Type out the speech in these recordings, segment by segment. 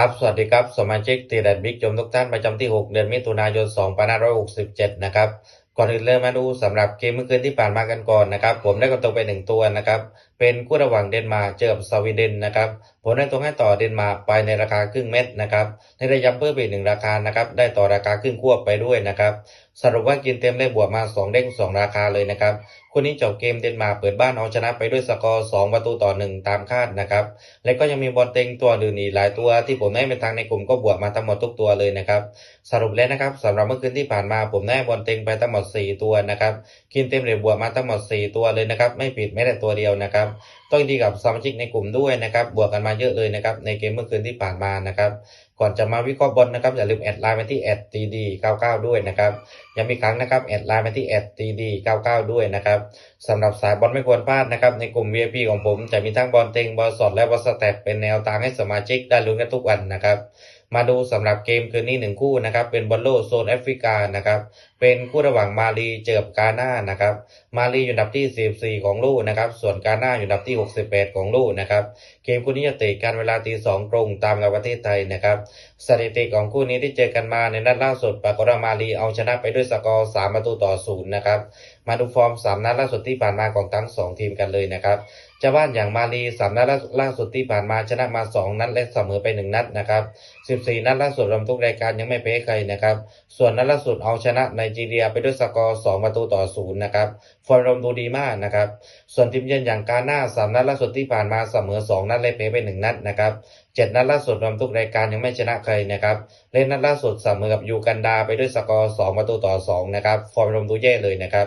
ครับสวัสดีครับ สมาชิกตีแดดบิ๊กโจมทุกท่านประจำที่ 6 เดือนมิถุนายน 2567 นะครับ ก่อนอื่นเริ่มมาดูสำหรับเกมเมื่อคืนที่ผ่านมากันก่อนนะครับ ผมได้กระตกไปหนึ่งตัวนะครับ เป็นคู่ระหว่างเดนมาร์กเจอกับสวีเดนนะครับผมได้ตรงให้ต่อเดนมาร์กไปในราคาครึ่งเม็ดนะครับในระยะเพิ่มไปหนึ่งราคานะครับได้ต่อราคาครึ่งควบไปด้วยนะครับสรุปว่ากินเต็มได้บวกมา 2 เด้ง 2 ราคาเลยนะครับคู่นี้จบเกมเดนมาร์กเปิดบ้านเอาชนะไปด้วยสกอร์ 2 ประตูต่อ 1 ตามคาดนะครับและก็ยังมีบอลเต็งตัวอื่นอีกหลายตัวที่ผมได้เป็นทางในกลุ่มก็บวกมาทั้งหมดทุกตัวเลยนะครับสรุปแล้วนะครับสำหรับเมื่อคืนที่ผ่านมาผมได้บอลเต็งไปทั้งหมด4 ตัวนะครับกินเต็มเหรียญบวกมาทั้งหมด 4 ตัวเลยนะครับ ไม่ผิดแม้แต่ตัวเดียวนะครับ ต้องดีกับสมาชิกในกลุ่มด้วยนะครับ บวกกันมาเยอะเลยนะครับ ในเกมเมื่อคืนที่ผ่านมานะครับก่อนจะมาวิเคราะห์บอลนะครับอย่าลืมแอดไลน์มาที่แอดตีดี99ด้วยนะครับย้ำอีกครั้งนะครับแอดไลน์มาที่แอดตีดี99ด้วยนะครับสำหรับสายบอลไม่ควรพลาดนะครับในกลุ่ม VIP ของผมจะมีทั้งบอลเต็งบอลสดและบอลสแตทเป็นแนวทางให้สมาชิกได้ลุ้นกันทุกวันนะครับมาดูสำหรับเกมคืนนี้หนึ่งคู่นะครับเป็นบอลโลกโซนแอฟริกานะครับเป็นคู่ระหว่างมาลีเจอกับกาหน้านะครับมาลีอยู่อันดับที่ 44 ของโลกนะครับส่วนกาหน้าอยู่อันดับที่ 68 ของโลกนะครับเกมคู่นี้จะเตะกันเวลาตีสองตรงตามเวลาประเทศไทยนะครับสถิติของคู่นี้ที่เจอกันมาในนัดล่าสุดปากรามาลีเอาชนะไปด้วยสกอร์3ประตูต่อศูนย์นะครับ มาดูฟอร์ม3นัดล่าสุดที่ผ่านมาของทั้ง2ทีมกันเลยนะครับเจ้าบ้านอย่างมาลีสามนัดล่าสุดที่ผ่านมาชนะมา2นัดและเสมอไป1นัดนะครับ14นัดล่าสุดรวมทุกรายการยังไม่แพ้ใครนะครับส่วนนัดล่าสุดเอาชนะไนจีเรียไปด้วยสกอร์2ประตูต่อศูนย์นะครับฟอร์มรวมดูดีมากนะครับส่วนทีมเยือนอย่างกาหน้า3นัดล่าสุดที่ผ่านมาเสมอ2นัดและแพ้ไป1นัดนะครับ7นัดล่าสุดรวมทุกรายการยังไม่ชนะใครนะครับเล่นนัดล่าสุดเสมอกับยูกันดาไปด้วยสกอร์2ประตูต่อ2นะครับฟอร์มรวมดูแย่เลยนะครับ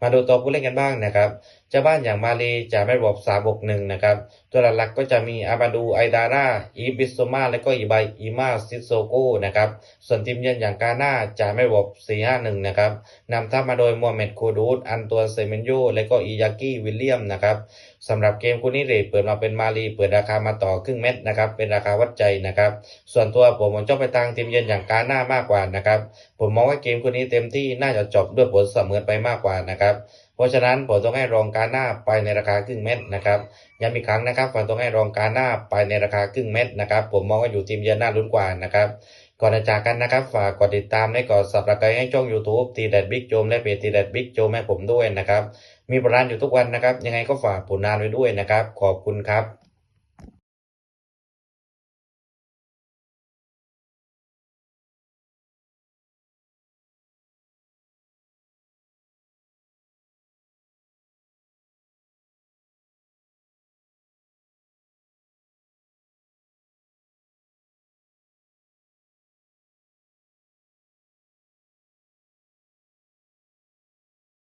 มาดูตัวผู้เล่นกันบ้างนะครับเจ้าบ้านอย่างมาเลจะไม่รวมบวก1นะครับ ตัวหลักๆก็จะมีอาบาดูไอดาร่าอีบิสโซมาและก็อีไบอีมาซิโซโกนะครับ ส่วนทีมเยือนอย่างกาหน้าจะไม่รวม4-5-1นะครับนำทัพมาโดยมัวเม็ดคูดูดอันตัวเซเมนโยและก็อียากิวิลเลียมนะครับสำหรับเกมคู่นี้เรทเปิดมาเป็นมาลีเปิดราคามาต่อครึ่งเม็ดนะครับเป็นราคาวัดใจนะครับ ส่วนตัวผมผมชอบไปทางทีมเยือนอย่างกาหน้ามากกว่านะครับผมมองว่าเกมคู่นี้เต็มที่น่าจะจบด้วยผลเสมอไปมากกว่านะครับเพราะฉะนั้นผมต้องให้รองการหน้าไปในราคาครึ่งเม็ดนะครับย้ำอีกครั้งนะครับผมต้องให้รองการหน้าไปในราคาครึ่งเม็ดนะครับ ผมมองว่าอยู่ทีมเยือนน่าลุ้นกว่านะครับก่อนจะจากกันนะครับ ฝากกดติดตามและกด subscribe ให้ช่อง YouTube ตีแดดบิ๊กโจมและเพจตีแดดบิ๊กโจมให้ผมด้วยนะครับ มีประดานอยู่ทุกวันนะครับ ยังไงก็ฝากผลงานไว้ด้วยนะครับ ขอบคุณครับ